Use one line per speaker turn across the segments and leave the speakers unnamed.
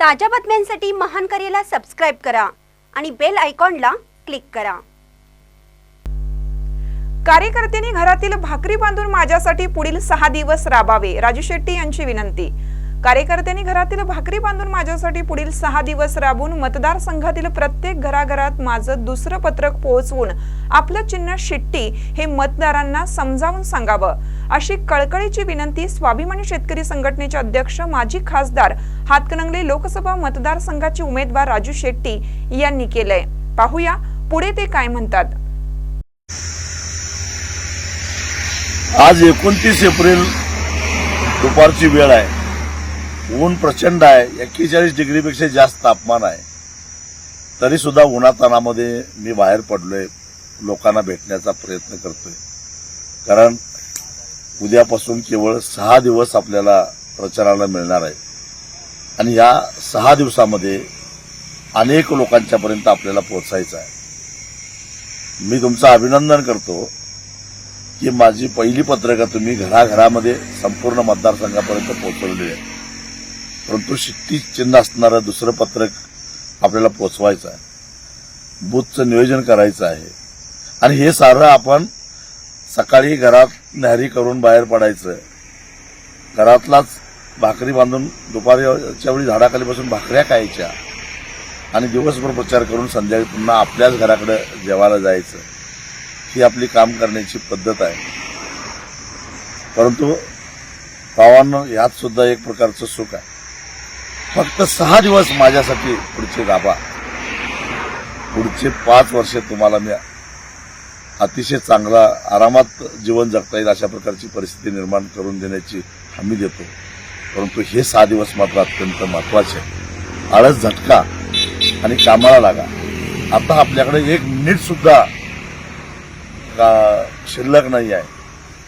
ताज्या बातम्यांसाठी महान करेला सबस्क्राईब करा आणि बेल आयकॉनला क्लिक करा.
कार्यकर्त्यांनी घरातील भाकरी बांधून माझ्यासाठी पुढील सहा दिवस राबावे राजू शेट्टी यांची विनंती. कार्यकर्त्यांनी घरातील भाकरी बांधून माझ्यासाठी पुढील सहा दिवस राबून मतदारसंघातील प्रत्येक घराघरात माझं दुसरं पत्रक पोहोचवून आपलं चिन्ह शिट्टी हे मतदारांना समजावून सांगावं. अशी कळकळीची विनंती स्वाभिमानी शेतकरी संघटनेचे अध्यक्ष माजी खासदार हातकणंगले लोकसभा मतदारसंघाचे उमेदवार राजू शेट्टी यांनी केलंय. पाहूया पुढे ते काय म्हणतात.
आज एकोणतीस एप्रिल दुपारची वेळ आहे. ऊन प्रचंड आहे एक्केचाळीस डिग्रीपेक्षा जास्त तापमान आहे. तरीसुद्धा उन्हातानामध्ये मी बाहेर पडलोय लोकांना भेटण्याचा प्रयत्न करतोय. कारण उद्यापासून केवळ सहा दिवस आपल्याला प्रचाराला मिळणार आहे. आणि या सहा दिवसामध्ये अनेक लोकांच्यापर्यंत आपल्याला पोहोचायचं आहे. मी तुमचं अभिनंदन करतो की माझी पहिली पत्रकं तुम्ही घराघरामध्ये संपूर्ण मतदारसंघापर्यंत पोहोचवलेली आहे परंतु शिट्टी चिन्ह असणारं दुसरं पत्रक आपल्याला पोचवायचं आहे. बूथचं नियोजन करायचं आहे. आणि हे सारं आपण सकाळी घरात न्याहारी करून बाहेर पडायचं. घरातलाच भाकरी बांधून दुपारच्या वेळी झाडाखाली बसून भाकऱ्या खायच्या. आणि दिवसभर प्रचार करून संध्याकाळी पुन्हा आपल्याच घराकडे जेवायला जायचं. ही आपली काम करण्याची पद्धत आहे. परंतु भावांनो यात सुद्धा एक प्रकारचं सुख आहे. फक्त सहा दिवस माझ्यासाठी पुढचे गाभा पुढचे पाच वर्ष तुम्हाला मी अतिशय चांगला आरामात जीवन जगता येईल अशा प्रकारची परिस्थिती निर्माण करून देण्याची हमी देतो. परंतु हे सहा दिवस मात्र अत्यंत महत्त्वाचे आहे. आळस झटका आणि कामाला लागा. आता आपल्याकडे एक मिनिट सुद्धा का शिल्लक नाही आहे.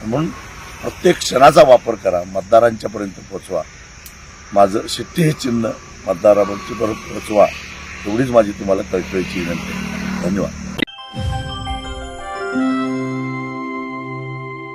म्हणून प्रत्येक क्षणाचा वापर करा. मतदारांच्यापर्यंत पोचवा. पोहोचवा माझं शिट्टी हे चिन्ह मतदारांपर्यंत पोहोचवा एवढीच माझी तुम्हाला कळकळीची विनंती धन्यवाद.